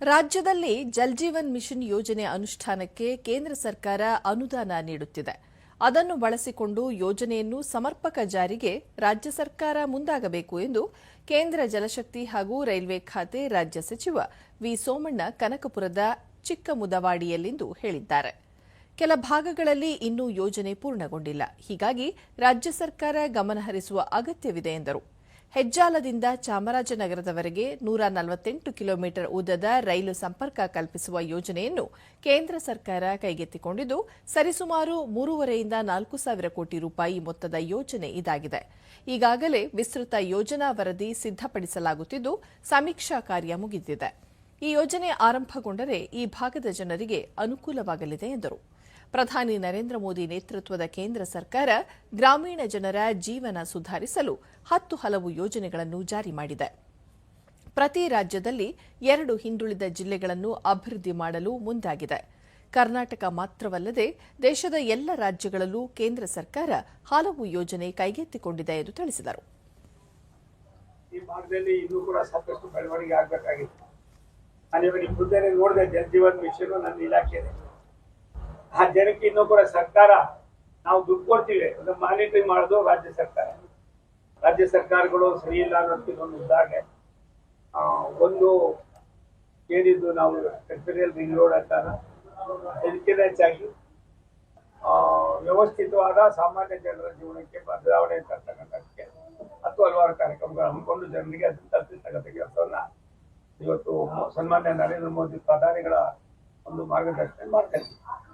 ರಾಜ್ಯದಲ್ಲಿ ಜಲ್ಜೀವನ್ ಮಿಷನ್ ಯೋಜನೆ ಅನುಷ್ಠಾನಕ್ಕೆ ಕೇಂದ್ರ ಸರ್ಕಾರ ಅನುದಾನ ನೀಡುತ್ತಿದೆ. ಅದನ್ನು ಬಳಸಿಕೊಂಡು ಯೋಜನೆಯನ್ನು ಸಮರ್ಪಕ ಜಾರಿಗೆ ರಾಜ್ಯ ಸರ್ಕಾರ ಮುಂದಾಗಬೇಕು ಎಂದು ಕೇಂದ್ರ ಜಲಶಕ್ತಿ ಹಾಗೂ ರೈಲ್ವೆ ಖಾತೆ ರಾಜ್ಯ ಸಚಿವ ವಿ ಸೋಮಣ್ಣ ಕನಕಪುರದ ಚಿಕ್ಕಮುದವಾಡಿಯಲ್ಲಿಂದು ಹೇಳಿದ್ದಾರೆ. ಕೆಲ ಭಾಗಗಳಲ್ಲಿ ಇನ್ನೂ ಯೋಜನೆ ಪೂರ್ಣಗೊಂಡಿಲ್ಲ. ಹೀಗಾಗಿ ರಾಜ್ಯ ಸರ್ಕಾರ ಗಮನಹರಿಸುವ ಅಗತ್ಯವಿದೆ ಎಂದರು. ಹೆಜ್ಜಾಲದಿಂದ ಚಾಮರಾಜನಗರದವರೆಗೆ ನೂರ ನಲವತ್ತೆಂಟು ಕಿಲೋಮೀಟರ್ ಉದ್ದದ ರೈಲು ಸಂಪರ್ಕ ಕಲ್ಪಿಸುವ ಯೋಜನೆಯನ್ನು ಕೇಂದ್ರ ಸರ್ಕಾರ ಕೈಗೆತ್ತಿಕೊಂಡಿದ್ದು, ಸರಿಸುಮಾರು ಮೂರುವರೆಯಿಂದ ನಾಲ್ಕು ಸಾವಿರ ಕೋಟಿ ರೂಪಾಯಿ ಮೊತ್ತದ ಯೋಜನೆ ಇದಾಗಿದೆ. ಈಗಾಗಲೇ ವಿಸ್ತೃತ ಯೋಜನಾ ವರದಿ ಸಿದ್ದಪಡಿಸಲಾಗುತ್ತಿದ್ದು ಸಮೀಕ್ಷಾ ಕಾರ್ಯ ಮುಗಿದಿದೆ. ಈ ಯೋಜನೆ ಆರಂಭಗೊಂಡರೆ ಈ ಭಾಗದ ಜನರಿಗೆ ಅನುಕೂಲವಾಗಲಿದೆ ಎಂದರು. ಪ್ರಧಾನಿ ನರೇಂದ್ರ ಮೋದಿ ನೇತೃತ್ವದ ಕೇಂದ್ರ ಸರ್ಕಾರ ಗ್ರಾಮೀಣ ಜನರ ಜೀವನ ಸುಧಾರಿಸಲು ಹತ್ತು ಹಲವು ಯೋಜನೆಗಳನ್ನು ಜಾರಿ ಮಾಡಿದೆ. ಪ್ರತಿ ರಾಜ್ಯದಲ್ಲಿ ಎರಡು ಹಿಂದುಳಿದ ಜಿಲ್ಲೆಗಳನ್ನು ಅಭಿವೃದ್ಧಿ ಮಾಡಲು ಮುಂದಾಗಿದೆ. ಕರ್ನಾಟಕ ಮಾತ್ರವಲ್ಲದೆ ದೇಶದ ಎಲ್ಲ ರಾಜ್ಯಗಳಲ್ಲೂ ಕೇಂದ್ರ ಸರ್ಕಾರ ಹಲವು ಯೋಜನೆ ಕೈಗೆತ್ತಿಕೊಂಡಿದೆ ಎಂದು ತಿಳಿಸಿದರು. ಈ ಭಾಗದಲ್ಲಿ ಇನ್ನೂ ಕೂಡ ಸಾಕಷ್ಟು ಬೆಳವಣಿಗೆ ಆಗ್ಬೇಕಾಗಿತ್ತು ನಾನು ಇವಾಗ ನೋಡಿದೆ ಜೀವನ್ ಮಿಷನ್ ನನ್ನ ಇಲಾಖೆದೆ ಆ ಜನಕ್ಕೆ ಇನ್ನೊಬ್ಬರ ಸರ್ಕಾರ ನಾವು ದುಡ್ಡು ಕೊಡ್ತೀವಿ. ಮಾನಿಟರಿಂಗ್ ಮಾಡೋದು ರಾಜ್ಯ ಸರ್ಕಾರ. ರಾಜ್ಯ ಸರ್ಕಾರಗಳು ಸರಿ ಇಲ್ಲ ಅನ್ನೋದಕ್ಕೆ ಒಂದು ಉದಾಹರಣೆ. ಒಂದು ಏನಿದ್ದು ನಾವು ಟೆಕ್ಟರಿಯಲ್ ರಿಂಗ್ ರೋಡ್ ಅಂತಾರ ಇದಕ್ಕಿಂತ ಹೆಚ್ಚಾಗಿ ವ್ಯವಸ್ಥಿತವಾದ ಸಾಮಾನ್ಯ ಜನರ ಜೀವನಕ್ಕೆ ಬದಲಾವಣೆ ತರ್ತಕ್ಕಂಥಕ್ಕೆ ಹತ್ತು ಹಲವಾರು ಕಾರ್ಯಕ್ರಮಗಳು ಹಮ್ಮಿಕೊಂಡು ಜನರಿಗೆ ಅದನ್ನು ತಲುಪಿಸ್ತಕ್ಕಂಥ ಕೆಲಸವನ್ನ ಇವತ್ತು ಸನ್ಮಾನ್ಯ ನರೇಂದ್ರ ಮೋದಿ ಪ್ರಧಾನಿಗಳ ಒಂದು ಮಾರ್ಗದರ್ಶನ ಮಾಡ್ತಾ